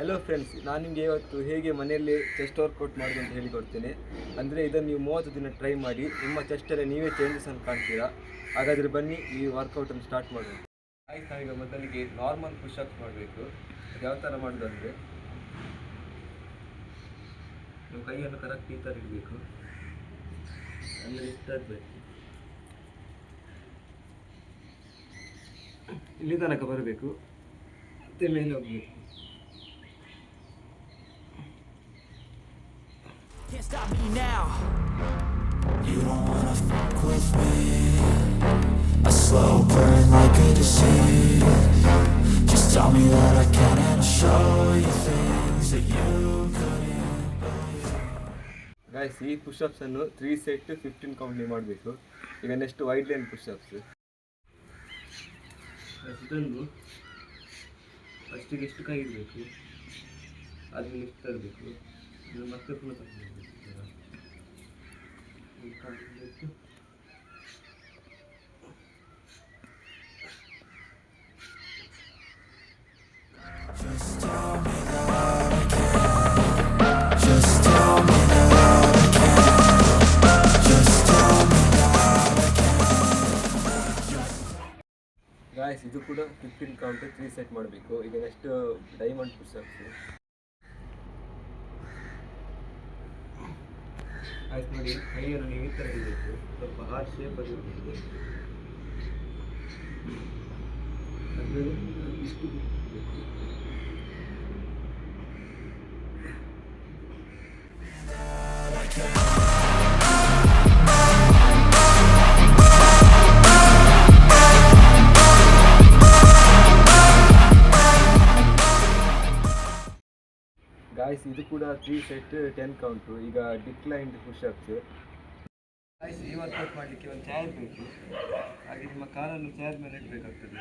Hello friends ನಾನು ನಿಮಗೆ ಇವತ್ತು ಹೇಗೆ ಮನೆಯಲ್ಲಿ ಚೆಸ್ಟ್ ವರ್ಕೌಟ್ ಮಾಡೋದು ಅಂತ ಹೇಳಿಕೊಡ್ತೇನೆ ಅಂದರೆ ಇದನ್ನು ನೀವು ಮೂವತ್ತು ದಿನ ಟ್ರೈ ಮಾಡಿ, ನಿಮ್ಮ ಚೆಸ್ಟಲ್ಲಿ ನೀವೇ ಚೇಂಜಸನ್ನು ಕಾಣ್ತೀರಾ? ಹಾಗಾದರೆ ಬನ್ನಿ ಈ ವರ್ಕೌಟನ್ನು ಸ್ಟಾರ್ಟ್ ಮಾಡೋಣ. ಆಯ್ತು ನಾವೀಗ ಮೊದಲಿಗೆ ನಾರ್ಮಲ್ ಪುಷಪ್ಸ್ ಮಾಡಬೇಕು. ಯಾವ ಥರ ಮಾಡೋದು ಅಂದರೆ, ನೀವು ಕೈಯನ್ನು ಕರೆಕ್ಟ್ ಈ ಥರ ಇಡಬೇಕು. ಅಂದರೆ ಇಷ್ಟಾಗಬೇಕು ಇಲ್ಲಿ ತನಕ ಬರಬೇಕು. ಮತ್ತೆ ಮೇಲೆ ಹೋಗಬೇಕು. Can't stop me now. You don't wanna fuck with me A slow burn like a disease Just tell me that I can and I'll show you things that you couldn't guys ಈ pushups ಅನ್ನು three set fifteen ಕೌಂಟ್ಲಿ ಮಾಡಬೇಕು ಈಗ next wide line push-ups ಇದನ್ನು ಫಸ್ಟಿಗೆ ಎಷ್ಟು ಕೈ ಇಡಬೇಕು ಆದ್ಮೇಲೆ ಎಷ್ಟು ತರಬೇಕು ಪುನಃ ತರಬೇಕು ಈ me ಗಾಯ್ಸ್ ಇದು ಕೂಡ ಫಿಫ್ಟೀನ್ ಕೌಂಟ್ ತ್ರೀ ಸೆಟ್ ಮಾಡಬೇಕು. ಈಗ ನೆಕ್ಸ್ಟ್ ಡೈಮಂಡ್ ಪುಷಪ್ಸ್ ಆಯ್ತು ನೋಡಿ ಕೈಯನ್ನು ನೀವು ಈ ಥರ ಹಿಡಿಬೇಕು. ಸ್ವಲ್ಪ ಹಾರ್ಟ್ ಶೇಪಲ್ಲಿ ಇರಬೇಕು ಅದು ಇಷ್ಟು ಗಾಯ್ಸ್ ಇದು ಕೂಡ ತ್ರೀ ಸೆಟ್ ಟೆನ್ ಕೌಂಟು ಈಗ ಡಿಕ್ಲೈನ್ಡ್ ಪುಷಪ್ಸ್ ಗಾಯ್ಸ್ ಈ ವರ್ಕೌಟ್ ಮಾಡಲಿಕ್ಕೆ ಒಂದು ಚೇರ್ ಬೇಕು. ಹಾಗೆ ನಿಮ್ಮ ಕಾಲನ್ನು ಚೇರ್ ಮೇಲೆ ಇಡಬೇಕಾಗ್ತದೆ.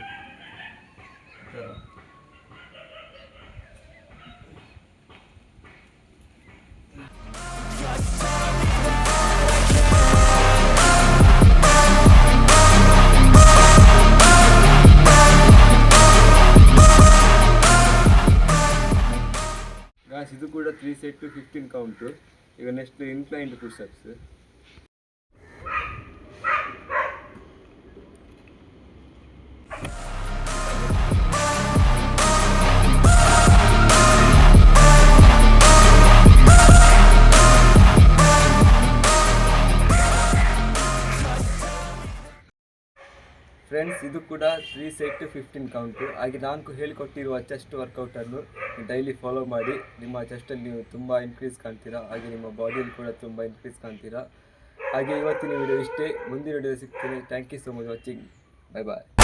ಇದು ಕೂಡ ತ್ರೀ ಸೆಟ್ ಫಿಫ್ಟೀನ್ ಕೌಂಟು ಈಗ ನೆಕ್ಸ್ಟ್ ಇನ್ಕ್ಲೈನ್ಡ್ ಪುಷಪ್ಸ್ ಫ್ರೆಂಡ್ಸ್ ಇದು ಕೂಡ ತ್ರೀ ಸೆಟ್ ಫಿಫ್ಟೀನ್ ಕೌಂಟು ಹಾಗೆ ನಾನು ಹೇಳಿಕೊಟ್ಟಿರುವ ಚೆಸ್ಟ್ ವರ್ಕೌಟನ್ನು ಡೈಲಿ ಫಾಲೋ ಮಾಡಿ. ನಿಮ್ಮ ಚೆಸ್ಟಲ್ಲಿ ನೀವು ತುಂಬ ಇನ್ಕ್ರೀಸ್ ಕಾಣ್ತೀರಾ? ಹಾಗೆ ನಿಮ್ಮ ಬಾಡಿಯಲ್ಲಿ ಕೂಡ ತುಂಬ ಇನ್ಕ್ರೀಸ್ ಕಾಣ್ತೀರಾ? ಹಾಗೆ ಇವತ್ತಿನ ವಿಡಿಯೋ ಇಷ್ಟೇ. ಮುಂದಿನ ವಿಡಿಯೋ ಸಿಗ್ತೀನಿ. Thank you so much watching bye bye